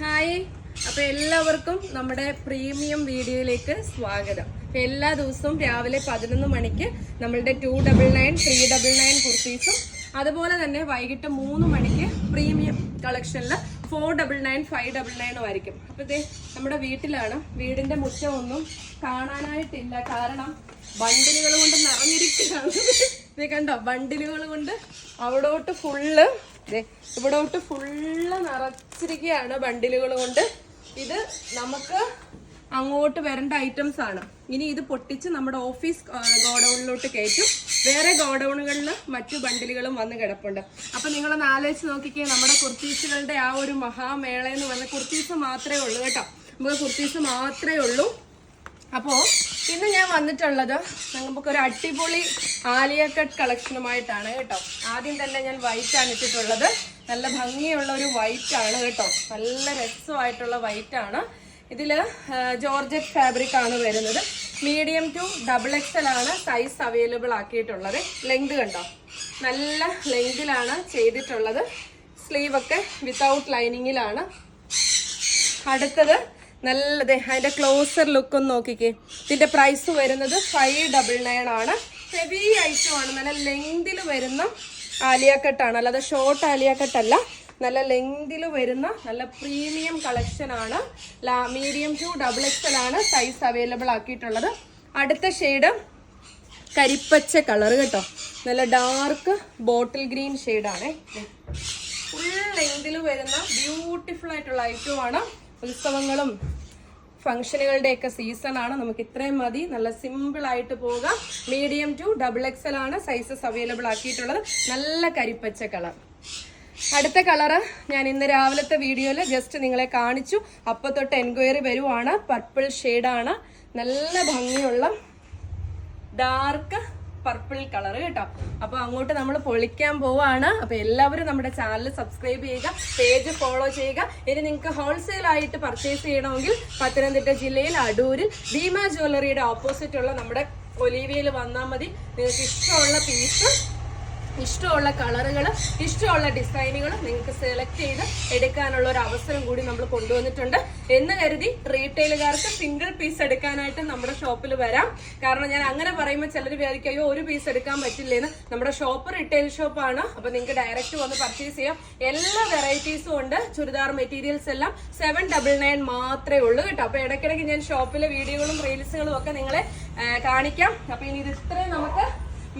Hi. അപ്പൊ എല്ലാവർക്കും നമ്മുടെ പ്രീമിയം വീഡിയോയിലേക്ക് സ്വാഗതം. എല്ലാ ദിവസവും രാവിലെ പതിനൊന്ന് മണിക്ക് നമ്മളുടെ two double nine three double nine കുർത്തീസും അതുപോലെ തന്നെ വൈകിട്ട് മൂന്ന് മണിക്ക് premium കളക്ഷനിൽ four double nine five double നയനും ആയിരിക്കും. അപ്പൊ ഇതേ നമ്മുടെ വീട്ടിലാണ്. വീടിന്റെ മുറ്റം ഒന്നും കാണാനായിട്ടില്ല. കാരണം ബണ്ടിലുകൾ കൊണ്ട് നിറഞ്ഞിരിക്കുകയാണ്. കണ്ടോ? ബണ്ടിലുകൾ കൊണ്ട് അവിടോട്ട് ഫുള്ള് ഇവിടോട്ട് ഫുള്ള് നിറച്ചിരിക്കുകയാണ് ബണ്ടിലുകൾ കൊണ്ട്. ഇത് നമുക്ക് അങ്ങോട്ട് വരേണ്ട ഐറ്റംസ് ആണ്. ഇനി ഇത് പൊട്ടിച്ച് നമ്മുടെ ഓഫീസ് ഗോഡൗണിലോട്ട് കയറ്റും. വേറെ ഗോഡൌണുകളിൽ മറ്റു ബണ്ടിലുകളും വന്ന് കിടപ്പുണ്ട്. അപ്പൊ നിങ്ങളൊന്ന് ആലോചിച്ച് നോക്കിക്കേ നമ്മുടെ കുർത്തീസുകളുടെ ആ ഒരു മഹാമേള എന്ന് പറഞ്ഞ കുർത്തീസ് മാത്രമേ ഉള്ളൂ കേട്ടോ. നമുക്ക് കുർത്തീസ് മാത്രമേ ഉള്ളൂ. അപ്പോ ഇന്ന് ഞാൻ വന്നിട്ടുള്ളത് നമുക്ക് ഒരു അടിപൊളി ആലിയ കട്ട് കളക്ഷനുമായിട്ടാണ് കേട്ടോ. ആദ്യം തന്നെ ഞാൻ വൈറ്റ് ആണ് ഇട്ടിട്ടുള്ളത്. നല്ല ഭംഗിയുള്ള ഒരു വൈറ്റ് ആണ് കേട്ടോ. നല്ല രസമായിട്ടുള്ള വൈറ്റ് ആണ്. ഇതിൽ ജോർജറ്റ് ഫാബ്രിക് ആണ് വരുന്നത്. മീഡിയം ടു ഡബിൾ എക്സൽ ആണ് സൈസ് അവൈലബിൾ ആക്കിയിട്ടുള്ളത്. ലെങ്ത് കണ്ടോ? നല്ല ലെങ്തിലാണ് ചെയ്തിട്ടുള്ളത്. സ്ലീവ് ഒക്കെ വിത്തൗട്ട് ലൈനിങ്ങിലാണ് അടുത്തത് നല്ലത് അതിന്റെ ക്ലോസർ ലുക്ക് ഒന്ന് നോക്കിക്കേ. ഇതിന്റെ പ്രൈസ് വരുന്നത് ഫൈവ് ഡബിൾ നയൻ ആണ്. ഹെവി ഐറ്റം ആണ്. നല്ല ലെങ്തിൽ വരുന്ന ആലിയാക്കട്ടാണ് കട്ടാണ് അല്ലാതെ ഷോർട്ട് ആലിയാക്കട്ടല്ല കട്ടല്ല നല്ല ലെങ്തിൽ വരുന്ന നല്ല പ്രീമിയം കളക്ഷൻ ആണ്. മീഡിയം ടു ഡബിൾ എക്സൽ ആണ് സൈസ് അവൈലബിൾ ആക്കിയിട്ടുള്ളത്. അടുത്ത ഷെയ്ഡ് കരിപ്പച്ച കളർ കേട്ടോ. നല്ല ഡാർക്ക് ബോട്ടിൽ ഗ്രീൻ ഷെയ്ഡാണേ ഫുൾ ലെങ്തിൽ വരുന്ന ബ്യൂട്ടിഫുൾ ആയിട്ടുള്ള ഐറ്റം ആണ്. ഉത്സവങ്ങളും ഫംഗ്ഷനുകളുടെ ഒക്കെ സീസൺ ആണ് നമുക്ക് ഇത്രയും മതി. നല്ല സിമ്പിൾ ആയിട്ട് പോകാം. മീഡിയം ടു ഡബിൾ എക്സൽ ആണ് സൈസസ് അവൈലബിൾ ആക്കിയിട്ടുള്ളത്. നല്ല കരിപ്പച്ച കളർ. അടുത്ത കളറ് ഞാൻ ഇന്ന് രാവിലത്തെ വീഡിയോയിൽ ജസ്റ്റ് നിങ്ങളെ കാണിച്ചു. അപ്പൊ തൊട്ട് എൻക്വയറി വരുവാണ്. പർപ്പിൾ ഷെയ്ഡാണ് നല്ല ഭംഗിയുള്ള ഡാർക്ക് പർപ്പിൾ കളർ കേട്ടോ. അപ്പൊ അങ്ങോട്ട് നമ്മൾ പൊളിക്കാൻ പോവാണ്. അപ്പൊ എല്ലാവരും നമ്മുടെ ചാനൽ സബ്സ്ക്രൈബ് ചെയ്യുക പേജ് ഫോളോ ചെയ്യുക. ഇനി നിങ്ങൾക്ക് ഹോൾസെയിൽ ആയിട്ട് പർച്ചേസ് ചെയ്യണമെങ്കിൽ പത്തനംതിട്ട ജില്ലയിൽ അടൂരിൽ ഭീമ ജ്വല്ലറിയുടെ ഓപ്പോസിറ്റ് ഉള്ള നമ്മുടെ ഒലീവിയയിൽ വന്നാൽ മതി. നിങ്ങൾക്ക് ഇഷ്ടമുള്ള പീസ് ഇഷ്ടമുള്ള കളറുകൾ ഇഷ്ടമുള്ള ഡിസൈനുകൾ നിങ്ങൾക്ക് സെലക്ട് ചെയ്ത് എടുക്കാനുള്ള ഒരു അവസരം കൂടി നമ്മൾ കൊണ്ടുവന്നിട്ടുണ്ട്. എന്ന് കരുതി റീറ്റെയിലുകാർക്ക് സിംഗിൾ പീസ് എടുക്കാനായിട്ട് നമ്മുടെ ഷോപ്പിൽ വരാം. കാരണം ഞാൻ അങ്ങനെ പറയുമ്പോൾ ചിലർ വിചാരിക്കും അയ്യോ ഒരു പീസ് എടുക്കാൻ പറ്റില്ലെന്ന്. നമ്മുടെ ഷോപ്പ് റീറ്റെയിൽ ഷോപ്പാണ് അപ്പോൾ നിങ്ങൾക്ക് ഡയറക്റ്റ് വന്ന് പർച്ചേസ് ചെയ്യാം. എല്ലാ വെറൈറ്റീസും ഉണ്ട്. ചുരിദാർ മെറ്റീരിയൽസ് എല്ലാം സെവൻ ഡബിൾ നയൻ മാത്രമേ ഉള്ളൂ കേട്ടോ. അപ്പോൾ ഇടയ്ക്കിടയ്ക്ക് ഞാൻ ഷോപ്പിലെ വീഡിയോകളും റീൽസുകളും ഒക്കെ നിങ്ങളെ കാണിക്കാം. അപ്പോൾ ഇനി ഇത് ഇത്രയും നമുക്ക്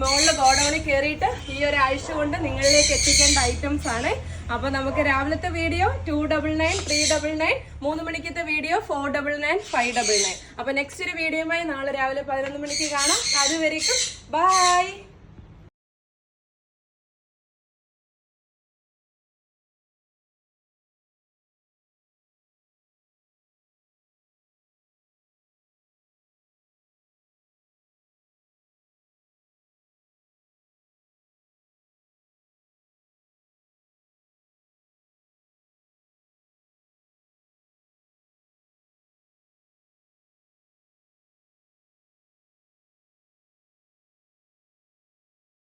മുകളിൽ ഗോഡൌണിൽ കയറിയിട്ട് ഈ ഒരാഴ്ച കൊണ്ട് നിങ്ങളിലേക്ക് എത്തിക്കേണ്ട ഐറ്റംസ് ആണ്. അപ്പൊ നമുക്ക് രാവിലത്തെ video two double nine three double nine മൂന്ന് മണിക്കത്തെ video four double nine five double nine അപ്പൊ നെക്സ്റ്റ് ഒരു വീഡിയോയുമായി നാളെ രാവിലെ പതിനൊന്ന് മണിക്ക് കാണാം. അതുവരേക്കും ബൈ